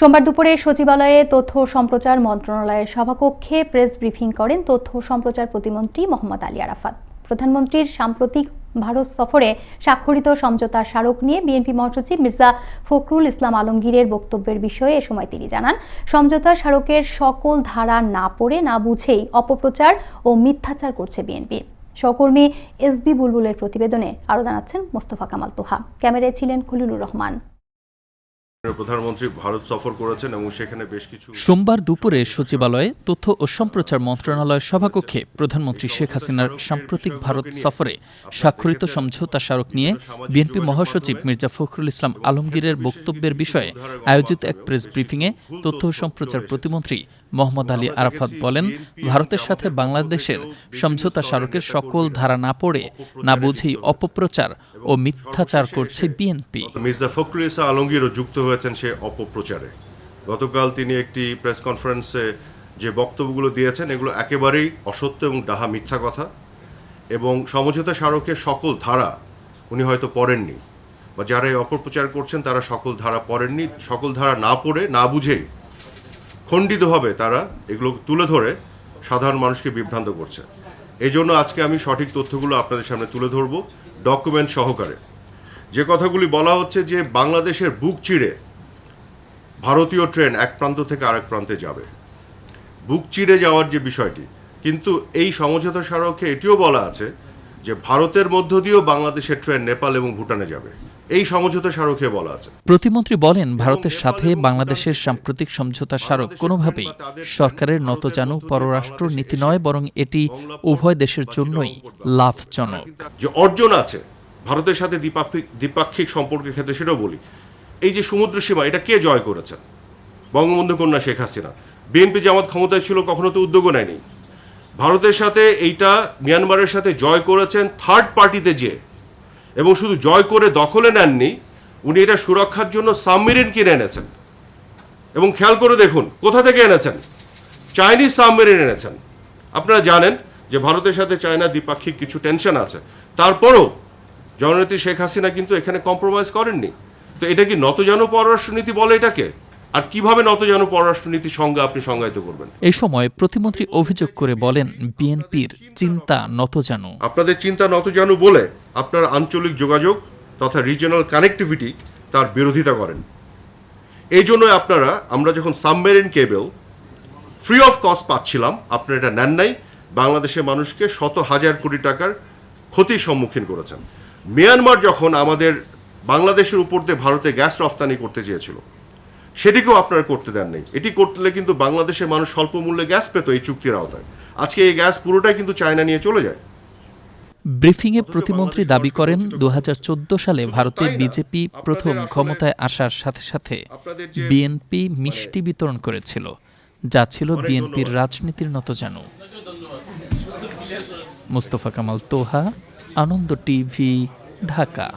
সোমবার দুপুরে সচিবালয়ে তথ্য সম্প্রচার মন্ত্রণালয়ের সভাকক্ষে প্রেস ব্রিফিং করেন তথ্য সম্প্রচার প্রতিমন্ত্রী মোহাম্মদ আলী আরাফাত। প্রধানমন্ত্রীর সাম্প্রতিক ভারত সফরে স্বাক্ষরিত সমঝোতা স্মারক নিয়ে বিএনপি মহাসচিব মির্জা ফখরুল ইসলাম আলমগীরের বক্তব্যের বিষয়ে এ সময় তিনি জানান, সমঝোতা স্মারকের সকল ধারা না পড়ে না বুঝেই অপপ্রচার ও মিথ্যাচার করছে বিএনপি। সহকর্মী এসবি বুলবুলের প্রতিবেদনে আরও জানাচ্ছেন মোস্তফা কামাল তোহা। ক্যামেরায় ছিলেন খলিলুর রহমান। প্রধানমন্ত্রী ভারত সফর করেছেন এবং সেখানে বেশ কিছু সোমবার দুপুরে সচিবালয়ে তথ্য ও সম্প্রচার মন্ত্রণালয়ের সভাকক্ষে প্রধানমন্ত্রী শেখ হাসিনার সাম্প্রতিক ভারত সফরে স্বাক্ষরিত সমঝোতা স্মারক নিয়ে বিএনপি মহাসচিব মির্জা ফখরুল ইসলাম আলমগীরের বক্তব্যের বিষয়ে আয়োজিত এক প্রেস ব্রিফিংয়ে তথ্য ও সম্প্রচার প্রতিমন্ত্রী মোহাম্মদ আলী আরাফাত বলেন ভারতের সাথে বাংলাদেশের সমঝোতা স্মারকের সকল ধারা না পড়ে না বুঝেই অপপ্রচার ও মিথ্যাচার করছে বিএনপি। মির্জা ফখরুল ইসলাম আলমগীরও যুক্ত হয়েছেন সে অপপ্রচারে। গতকাল তিনি একটি প্রেস কনফারেন্সে যে বক্তব্যগুলো দিয়েছেন, এগুলো একেবারেই অসত্য এবং ডাহা মিথ্যা কথা এবং সমঝোতা স্মারকের সকল ধারা উনি হয়তো পড়েননি বা যারা এই অপপ্রচার করছেন তারা সকল ধারা পড়েননি, সকল ধারা না পড়ে, না বুঝেই খণ্ডিতভাবে তারা এগুলো তুলে ধরে সাধারণ মানুষকে বিভ্রান্ত করছে। এই জন্য আজকে আমি সঠিক তথ্যগুলো আপনাদের সামনে তুলে ধরব, ডকুমেন্ট সহকারে। যে কথাগুলি বলা হচ্ছে যে বাংলাদেশের বুক চিড়ে ভারতীয় ট্রেন এক প্রান্ত থেকে আরেক প্রান্তে যাবে। বুক চিড়ে যাওয়ার যে বিষয়টি কিন্তু এই সমঝোতা স্মারকে এটিও বলা আছে যে ভারতের মধ্য দিয়েও বাংলাদেশের ট্রেন নেপাল এবং ভুটানে যাবে। এই সমঝোতা স্মারকে বলা আছে। প্রতিমন্ত্রী বলেন ভারতের সাথে বাংলাদেশের সাম্প্রতিক সমঝোতা স্মারক কোনোভাবেই সরকারের নতজানু পররাষ্ট্র নীতি নয় বরং এটি উভয় দেশের জন্যই লাভজনক। যে অর্জন আছে ভারতের সাথে দ্বিপাক্ষিক দ্বিপাক্ষিক সম্পর্কের ক্ষেত্রে সেটাও বলি। এই যে সমুদ্র সীমা, এটা কে জয় করেছেন বঙ্গবন্ধু কন্যা শেখ হাসিনা। বিএনপি জামাত ক্ষমতায় ছিল, কখনো তো উদ্যোগও নেয়নি। ভারতের সাথে এইটা মিয়ানমারের সাথে জয় করেছেন থার্ড পার্টিতে যে। এবং শুধু জয় করে দখলে নেননি, উনি এটা সুরক্ষার জন্য সাবমেরিন কিনে এনেছেন। এবং খেয়াল করে দেখুন, কোথা থেকে এনেছেন? চাইনিজ সাবমেরিন এনেছেন। আপনারা জানেন যে ভারতের সাথে চায়না দ্বিপাক্ষিক কিছু টেনশন আছে। তারপরও জননেত্রী শেখ হাসিনা কিন্তু এখানে কম্প্রোমাইজ করেননি। তো এটা কি নতজানু পররাষ্ট্রনীতি বলে এটাকে? আর কীভাবে নতজানু পররাষ্ট্রনীতির সংজ্ঞা আপনি সংজ্ঞায়িত করবেন? এই সময় প্রতিমন্ত্রী অভিযোগ করে বলেন বিএনপির চিন্তা নতজানু। আপনাদের চিন্তা নতজানু বলে আপনার আঞ্চলিক যোগাযোগ তথা রিজিওনাল কানেক্টিভিটি তার বিরোধিতা করেন। এই জন্যই আপনারা আমরা যখন submarine cable free of cost পাচ্ছিলাম আপনারা এটা নেন নাই বাংলাদেশের মানুষকে শত হাজার কোটি টাকার ক্ষতির সম্মুখীন করেছেন। মিয়ানমার যখন আমাদের বাংলাদেশের উপর দিয়ে ভারতে গ্যাস রফতানি করতে চেয়েছিল। সেটিকেও আপনারা করতে দেন নাই এটি করতে কিন্তু বাংলাদেশের মানুষ স্বল্প মূল্যে গ্যাস পেত এই চুক্তির আওতায়। আজকে এই গ্যাস পুরোটাই কিন্তু চায়না নিয়ে চলে যায়। ব্রিফিংয়ে প্রতিমন্ত্রী দাবি করেন দু সালে ভারতে বিজেপি প্রথম ক্ষমতায় আসার সাথে সাথে বিএনপি মিষ্টি বিতরণ করেছিল যা ছিল বিএনপির রাজনীতির নতজানু মুস্তফা কামাল তোহা আনন্দ টিভি ঢাকা।